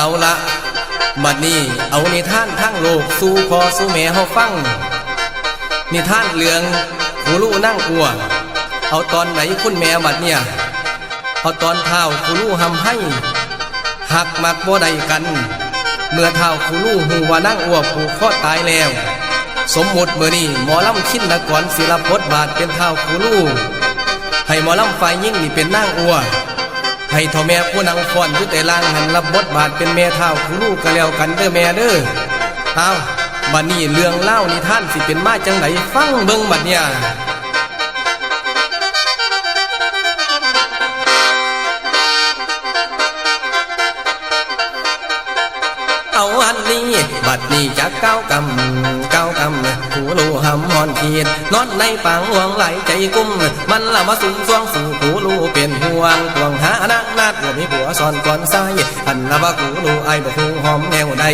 อาละบัดนี้เอานิทานทั้งโลกสู่พอสู่แม่เฮาฟัง นิทานเรื่องหูลู่นั่งอัวเอาตอนไหนคุณแม่บัดเนี่ย เอาตอนเท้าคูลู่หำให้ หักมักบ่ได้กัน เมื่อเท้าคูลู่หูว่านั่งอัวผูกคอตายแล้ว สมมติเมื่อนี้หมอลำชินนกรศิลปบทบาทเป็นเท้าคูลู่ให้หมอลำฝ่ายยิ่งนี่เป็นนั่งอัว ให้ท่อแม่ผู้นางฟ้อนอยู่แต่ล่างหันรับบทบาทเป็นแม่เท้าคูลูก็แล้วกันเด้อแม่เด้อเอาบัดนี้เรื่องเล่านิทานสิเป็นมาจังไหนฟังเบิ่งบัดเนี่ยเอาอันนี้บัดนี้จักเก้ากำเก้ากำหูรูหำหอนขีดนอนในปางห่วงไหลใจกุ้มมันละมาสูงสวงสู่หู รูเป็นห่วงห่วงหานักนัดว่ามีผัวซ่อนก่อนใส่อันละว่าหูรู้ไอ้บ่หูหอมแนวใด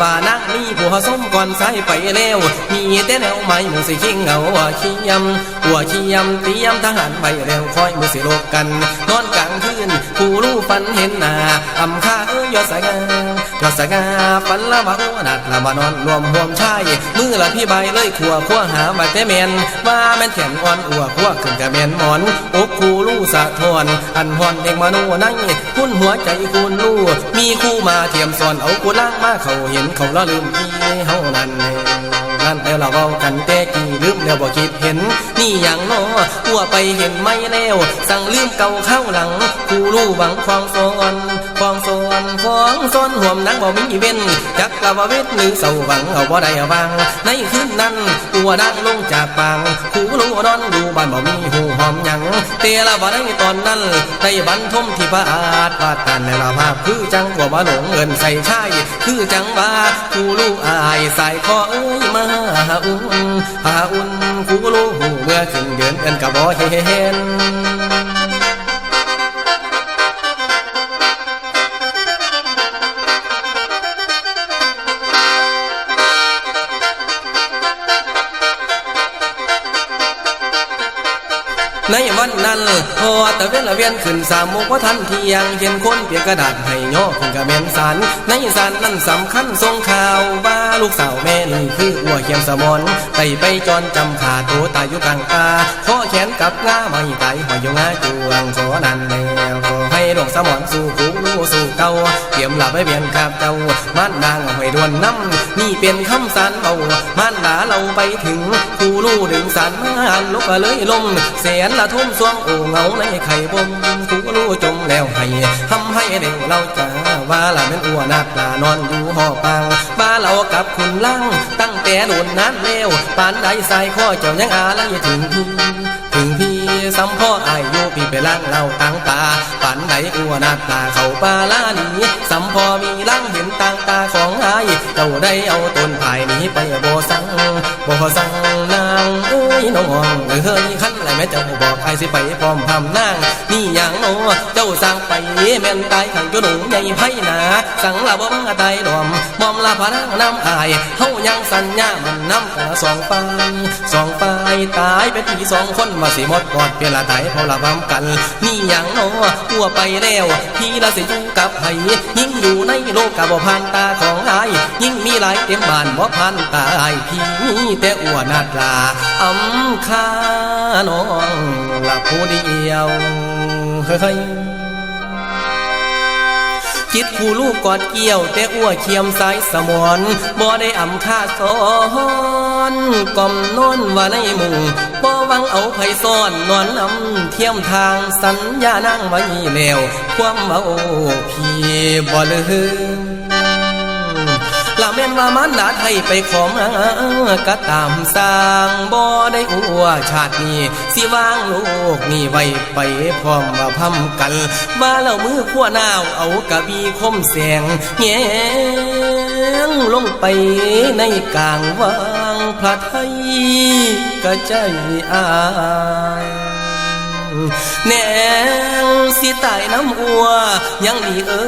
ป่านักมีผัวสมก่อนใส่ไปแล้วมีแต่แนวใหม่มือสิขิงเหงาว่าขี้ยำหัวขี้ยำเตรียมทหารไปแล้วคอยมือสิโลกกัน นอนกลางคืนกูรู้ฝันเห็นหน้าอำค่าเอ้ยยอดสายงา มยอดสง่าฝันละว่าอ้วนัดละมานอนรวมห่วมชายมือละพี่ใบเลยขัวขัวหามาแต่เมนว่าแม่นแขนอ่อนอัวขัวขึ้นกะเมนหมอนอกคูลู่สะทอนอันหอนเองมาโนนั่งคุณหัวใจคุณลู่มีคู่มาเทียมสอนเอากูล่างมาเขาเห็นเขาละลืมพี่เฮานั่นน่นั่นแล้วเราเว้ากันแต่กี่ลืมแล้วบ่คิดเห็น นี่อย่างน้อหัวไปเห็นไม่แล้ว สั่งลืมเก่าเข้าหลังผู้รู้หวังฟองซ้อนฟองซอน ฟองซ้อนห่วมนังบ่มีเว้นจักกะว่าเวทหรือเศร้าหวังเอาบ่ได้วาง ในคืนนั้นตัวดังลงจากปางผู้รู้นอนดูบ้านบ่มีหูหอมหยังเตละบ่ได้ตอนนั้นได้บรรทมที่พระอาจวาดกันในลาภาพคือจังบ่มาหลงเงินใส่ชายคือจังว่าผู้รู้อายสายคอเอ้ยมาอุ่นหาอุ่นผู้รู้หูเมื่อขึ้นเดินเอินกะบ่เห็น ในวันนั้นพอตะเวนละเวียนขึ้นสามโมงว่าทันเที่ยงเห็นคนเปียกกระดาษให้ย่อขึ้นกระเมนสารในสารนั้นสำคัญทรงข่าวว่าลูกสาวแม่นี่คืออัวเขียมสมอนไต่ไปจอนจำขาตัวตายอยู่กลางอาขอ แขนกับงาไม่ไตหอยอยู่งาจวงขอนันแล้วขอให้ดอกสมอนสู่กูสู่เก่าเตรียมหลับไว้เบียนกับเจ้ามันนางหอยดวนน้ำนี่เป็นคำสารเบามันหนาเราไปถึงคูลู่ดึงสารมาลูกก็เลยลมแสนละทุ่มสวงโอ่เงาในไข่บมคูลู่จมแล้วให้ทำให้เด็กเราจ้าว่าละเป็นอ้วนนัดลานอนอยู่หอปังว่าเรากับคุณล่างตั้งแต่โดนนั้นแล้วปานใดใส่ข้อเจ้ายังอาลัยถึงพี่ถึง สัมพ่ออายุพี่ไปล้างเล่าตังตาปันไหนอ้วนนาตาเข้าป่าลานีสัมพ่อมีล้างเห็นต่างตาของหายเจ้าได้เอาต้นภายนี้ไปบ่สังบ่สังนา งเอ้ยน้องเอ้ยขันไรแม่เจ้าบอกไอ้สิไปพร้อมพำนางนี่อย่างโนเจ้าสั่งไปแม่นตายขังจุหนูใหญ่ไพ่หนาสั่งละบ่มาตายดอมมอมละพนังน้ำอายเฮายังสัญญามันน้ำกะสองไปสองไปตายเป็นพี่สองคนมาสิหมดกอดเปละตายเพราละพำกันนี่อย่างโนกัวไปแล้วพี่ละสิอยู่กับไผยิ่งอยู่ในโลกกับบ่ผ่านตาของอายยิ่งมีหลายเต็มบ้านบ่ผ่านตาอายพี่แต่อ้วนนาดลาอำคาน้องหละผู้เดียวเฮ้ยคิดผู้ลูกกอดเกี่ยว แต่อ้วเคียมสายสมอนบ่ได้อำค่าสอนกล่อมนอนว่าในมุงบ่หวังเอาไผซ่อนนอนนำเทียมทางสัญญานั่งไว้แล้ว ความเมาพี่บ่ลืม ว่ามันดาไทยไปของก็ตามสร้างบ่ได้อัวชาตินี้สิวางโลกนี่ไว้ไปพร้อมว่าพำกันว่าเรามือขั้วหนาวเอากระบีคมแสงแงงลงไปในกลางวางพระไทยกระใจอายแนงสิตายน้ำอัวยังดีเอ้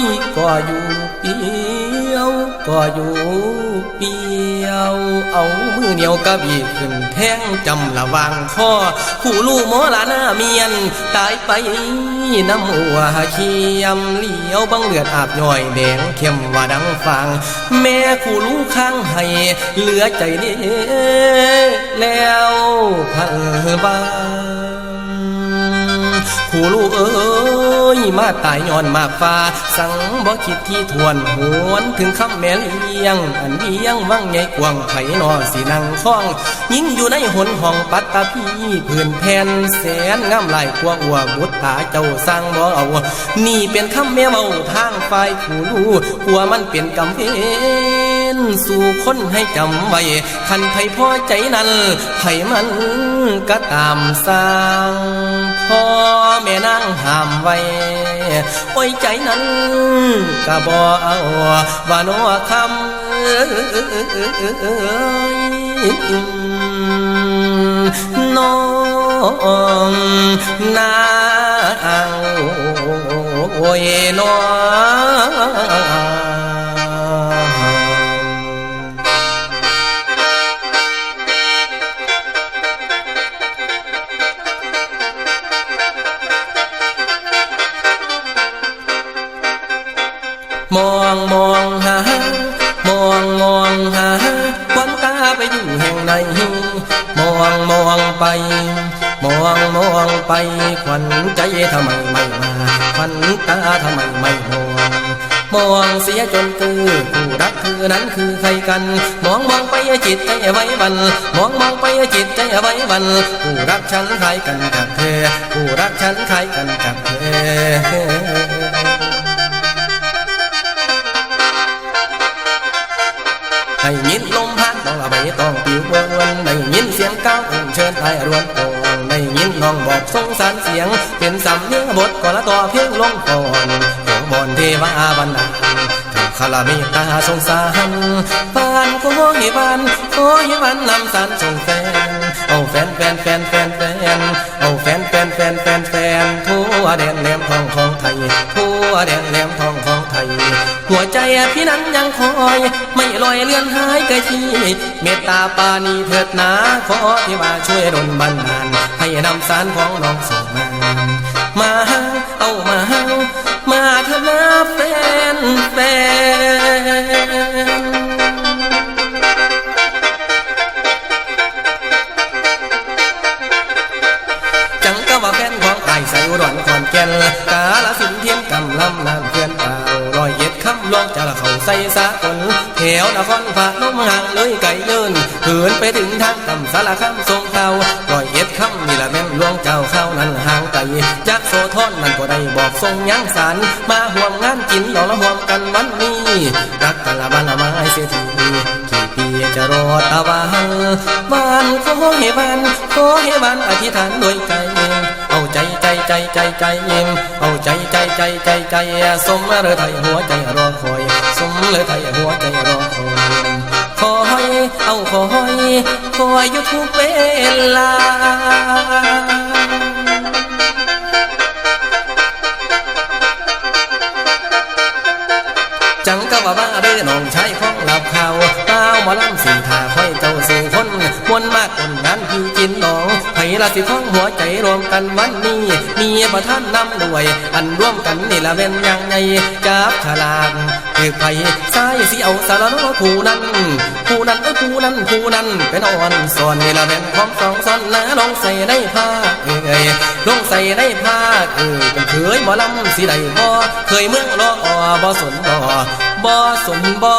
ยก็อยู่ปี ก็อยู่เปียวเอามือเหนียวกระบี่ขึ้นแท่งจำระวางข้อผู้ลู่หมอลาหน้าเมียน ตายไปน้ำหัวเขียมเลี้ยวบังเลือดอาบย่อยแดงเข้มว่าดังฟัง แม่คู่ลู่ข้างให้เหลือใจเด้แล้วพันบา ผู้ลูกเอ้ยมาตายย้อนมากฟ้า สังบ่คิดที่ทวนหวนถึงคำแม่เลี้ยง อันเลี้ยงวังใหญ่กวางไผนอสีนังฟ้อง ยิ่งอยู่ในหนห้องปัตตาพีพื้นแผ่นแสนงามหลายกว่าอัวบุตรตาเจ้าสร้างบ่เอานี่เป็นคำแม่เมาทางฝ่ายผู้ลูกกลัวมันเป็นกำเพ นสู่คนให้จำไว้คันไผพอใจนั้นไผมันก็ตามสร้างพ่อแม่นางห้ามไว้โอ้ยใจนั้นก็บ่เอาว่านัวคำน้องนางโอ้ยน้อง มองมองหามองมองหาควันตาไปอยู่แห่งไหนมองมองไป มองมองไปควันใจทำไมไม่มาควันตาทำไมไม่มองมองเสียจนคือผู้รักคือนั้นคือใครกัน มองมองไปจิตใจไว้วัน มองมองไปจิตใจไว้วัน ผู้รักฉันใครกันกับเธอผู้รักฉันใครกันกับเธอ ได้ยินลมพัดน้องละใบตองปิวเวนได้ยินเสียงก้าวเอิ้นเชิญไทยรวนโองได้ยินน้องบอกสงสารเสียง เป็นสำเนียงบทก่อนละต่อเพลงลงก่อนของบอนเทวาบันดาลถูกคาราเมตตาสงสารปานก็เฮบันโอ้ยบันนำสารส่งแฟนเอาแฟนแฟนแฟนแฟนแฟนเอาแฟนแฟนแฟนแฟนแฟนทั่วแดนแหลมทองของไทยทั่วแดนแหลมทองของ ยหัวใจพี่นั้นยังคอย ไม่ลอยเลื่อนหายไกลที่เมตตาปานีเถิดนาขอที่มาช่วยดลบันดาลให้นำสารของน้องส่งมามาเอามามาเถอะนะแฟนแฟนจังก็ว่าแฟนของไอ้ใส่อุดรขอนแก่นกาลสินเทียมกำลำนา ใส่สากลแถวนครพนมห่างเลยไก่เยินเหินไปถึงทางตำสารคำทรงเตาร้อยเอ็ดคำนี่ละแม่นหลวงเจ้าข้าวนั้นห่างไกลจากโซทอนนั่นก็ได้บอกทรงยังสารมาห่วมงานกินดอกละห่วมกันวันนี้รักกันละบ้านละไม้เสียทีกี่ปีจะรอตะวันบ้านขอให้บ้านขอให้บ้านอธิษฐานด้วยใจเอาใจใจใจใจใจเอ็มเอาใจใจใจใจใจสมเลยไทยหัวใจรอคอย สมเลยไทยหัวใจรอคอยคอยเอาคอยคอยอยู่ทุกเวลาจังก็ว่าบ้าเด้อน้องชายของหลับเขาวเต้าหมอลำสินทาค่อยเจ้าสู่คนมวนมากคนนั้นพี่จินน้องไผละสิท้องหัวใจรวมกันวันนี้มีประท่านนำด้วย อันร่วมกันนี่ละเป็นยังไงจับฉลาก เอกไผ่สายสีเอาสารโนผู้นั้นผู้นั้นเออผู้นั้นผู้นั้นเป็นอ่อนสอนนี่ละเป็นของสองสอนนะลองใส่ในผ้าเอ้ยลองใส่ในผ้าเออเป็นเคยบ่อลำสิใดบ่เคยเมืองรอบ่สนบ่บ่สมบ่